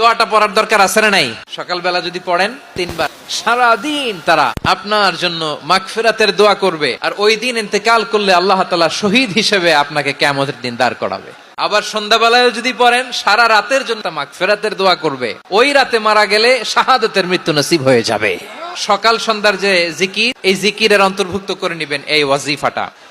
দোয়াটা পড়ার দরকার আছে না নাই? সকালবেলা যদি পড়েন তিনবার। সারাদিন তারা আপনার জন্য মাগফিরাতের দোয়া করবে আর ওই দিন ইন্তেকাল করলে আল্লাহ তালা শহীদ হিসেবে আপনাকে কেমতের দিন দাঁড় করাবে। আবার সন্ধ্যাবেলায় যদি পড়েন, সারা রাতের জন্য মাগফিরাতের দোয়া করবে। ওই রাতে মারা গেলে শাহাদতের মৃত্যু নসিব হয়ে যাবে। সকাল সন্ধ্যার যে জিকির, এই জিকিরের অন্তর্ভুক্ত করে নেবেন এই ওয়াজিফাটা।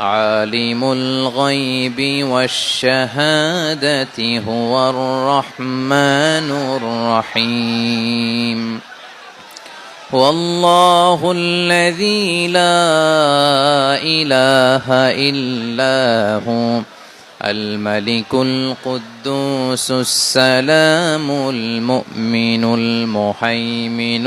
عالم الغيب والشهادة هو الرحمن الرحيم. هو الله الذي لا إله إلا هو الملك القدوس السلام المؤمن المهيمن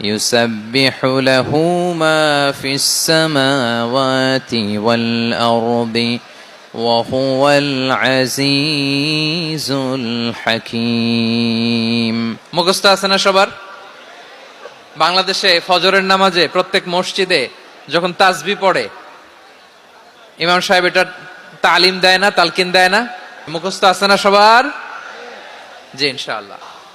يسبح له ما في السماوات والأرض وهو العزيز الحكيم মুখস্থ আছে না সবার বাংলাদেশে ফজরের নামাজে প্রত্যেক মসজিদে যখন তাজবি পড়ে ইমাম সাহেব এটা তালিম দেয় না তালকিন দেয় না মুখস্থ আছে না সবার জি ইনশাআল্লাহ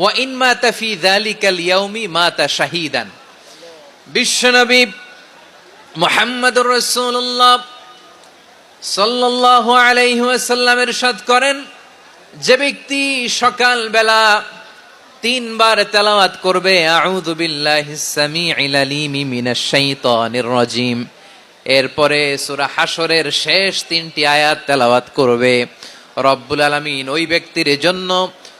ওয়া ইন মা তাফি দালিকাল ইয়াউমি মা তা শাহিদান। বিশ্বনবী মোহাম্মদ রসুল্লাহ সাল্লাহ আলাইহাসাল্লামের সদ করেন, যে ব্যক্তি সকালবেলা তিনবার তেলাওয়াত করবে, আউযু বিল্লাহি সামিউল মিনা মিনাশ শাইতানির রাজিম। এরপরে সূরা হাসরের শেষ তিনটি আয়াত তেলাওয়াত করবে, রব্বুল আলামিন, ওই ব্যক্তির জন্য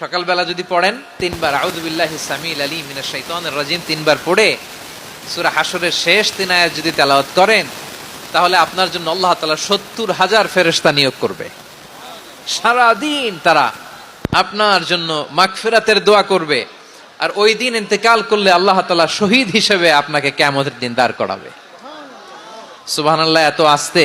সকালবেলা যদি পড়েন, তিনবার, আউযু বিল্লাহি সামিল আলী মিনাশ শাইতানির রাজিম তিনবার পড়ে সুরা হাসরের শেষ তিন আয়াত যদি তেলাওয়াত করেন, তাহলে আপনার জন্য আল্লাহ তালা সত্তর হাজার ফেরেশতা নিয়োগ করবে। সারাদিন তারা আপনার জন্য মাগফিরাতের দোয়া করবে আর ওই দিন ইন্তেকাল করলে আল্লাহ তালা শহীদ হিসেবে আপনাকে কেমতের দিন দাঁড় করাবে। সুবাহ এত আসতে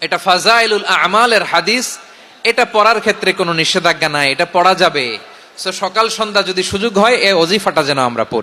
এটা ফাজাইলুল আমালের হাদিস, এটা পড়ার ক্ষেত্রে কোনো নিষেধাজ্ঞা নাই, এটা পড়া যাবে। সো সকাল সন্ধ্যা যদি সুযোগ হয়, এ অজিফাটা যেন আমরা পড়ি।